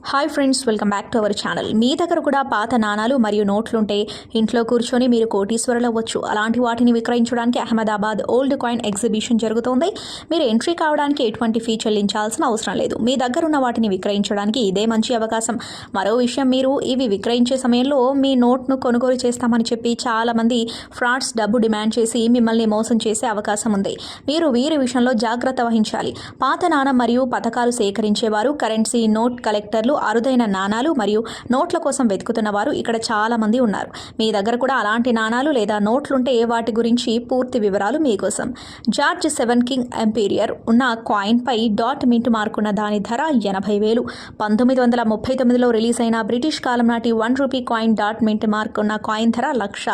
Hi friends welcome back to our channel మీ దగ్గర కూడా పాత నాణాలు మరియు నోట్లుంటే ఇంట్లో కూర్చొని మీరు కోటీశ్వరులు అవ్వచ్చు. అలాంటి వాటిని విక్రయించడానికి అహ్మదాబాద్ ఓల్డ్ కాయిన్ ఎగ్జిబిషన్ జరుగుతోంది. మీరు ఎంట్రీ కావడానికి ఎటువంటి ఫీ చెల్లించాల్సిన అవసరం లేదు. మీ దగ్గర ఉన్న వాటిని విక్రయించడానికి ఇదే మంచి అవకాశం. మరో విషయం మీరు ఇవి విక్రయించే సమయంలో మీ నోట్ను కొనుగోలు చేస్తామని చెప్పి చాలామంది ఫ్రాడ్స్ డబ్బు డిమాండ్ చేసి మిమ్మల్ని మోసం చేసే అవకాశం ఉంది. మీరు వీరి విషయంలో జాగ్రత్త వహించాలి. పాత నాణం మరియు పథకాలు సేకరించేవారు కరెన్సీ నోట్ కలెక్టర్ కలెక్టర్లు అరుదైన నాణాలు మరియు నోట్ల కోసం వెతుకుతున్న వారు ఇక్కడ చాలామంది ఉన్నారు. మీ దగ్గర కూడా అలాంటి నాణాలు లేదా నోట్లుంటే వాటి గురించి పూర్తి వివరాలు మీకోసం జార్జ్ సెవెన్ కింగ్ ఎంపీరియర్ ఉన్న కాయిన్ పై డాట్ మింట్ మార్కున్న దాని ధర ఎనభై వేలు. పంతొమ్మిది వందల ముప్పై తొమ్మిదిలో రిలీజ్ అయిన బ్రిటిష్ కాలం నాటి one rupee coin dot mint mark ఉన్న కాయిన్ ధర లక్ష.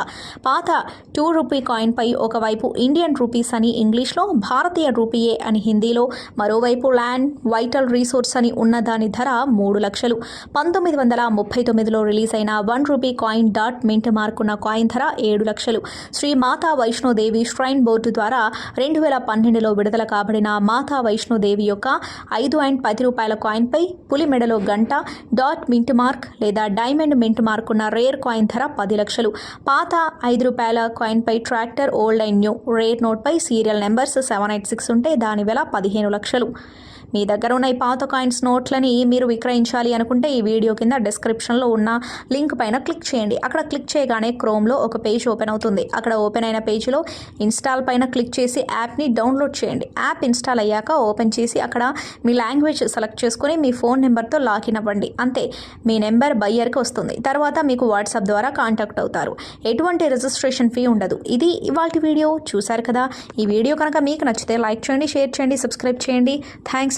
పాత టూ రూపీ కాయిన్ పై ఒకవైపు ఇండియన్ రూపీస్ అని ఇంగ్లీష్లో భారతీయ రూపీయే అని హిందీలో మరోవైపు ల్యాండ్ వైటల్ రీసోర్స్ అని ఉన్న దాని ధర మూడు లక్షలు. పంతొమ్మిది వందల ముప్పై తొమ్మిదిలో రిలీజ్ అయిన one rupee coin dot mint మార్కున్న coin ధర ఏడు లక్షలు. శ్రీ మాతా వైష్ణోదేవి ష్రైన్ బోర్డు ద్వారా రెండు వేల పన్నెండులో విడుదల కాబడిన మాతా వైష్ణోదేవి యొక్క ఐదు అండ్ పది రూపాయల కాయిన్పై పులి మెడలో గంట డాట్ మింట్ మార్క్ లేదా డైమండ్ మింట్ మార్క్ ఉన్న రేర్ కాయిన్ ధర పది లక్షలు. పాత ఐదు రూపాయల కాయిన్పై tractor old and new rare నోట్పై serial numbers seven eight six ఉంటే దాని వేల పదిహేను లక్షలు. మీ దగ్గర ఉన్న ఈ పాత కాయిన్స్ నోట్లని మీరు విక్రయించాలి అనుకుంటే ఈ వీడియో కింద డిస్క్రిప్షన్లో ఉన్న లింక్ పైన క్లిక్ చేయండి. అక్కడ క్లిక్ చేయగానే క్రోమ్లో ఒక పేజ్ ఓపెన్ అవుతుంది. అక్కడ ఓపెన్ అయిన పేజ్లో ఇన్స్టాల్ పైన క్లిక్ చేసి యాప్ని డౌన్లోడ్ చేయండి. యాప్ ఇన్స్టాల్ అయ్యాక ఓపెన్ చేసి అక్కడ మీ లాంగ్వేజ్ సెలెక్ట్ చేసుకొని మీ ఫోన్ నెంబర్తో లాగిన్ అవ్వండి. అంతే మీ నెంబర్ బయ్యర్కి వస్తుంది. తర్వాత మీకు వాట్సాప్ ద్వారా కాంటాక్ట్ అవుతారు. ఎటువంటి రిజిస్ట్రేషన్ ఫీ ఉండదు. ఇది ఇవాళ వీడియో. చూశారు కదా? ఈ వీడియో కనుక మీకు నచ్చితే లైక్ చేయండి షేర్ చేయండి సబ్స్క్రైబ్ చేయండి. థ్యాంక్స్.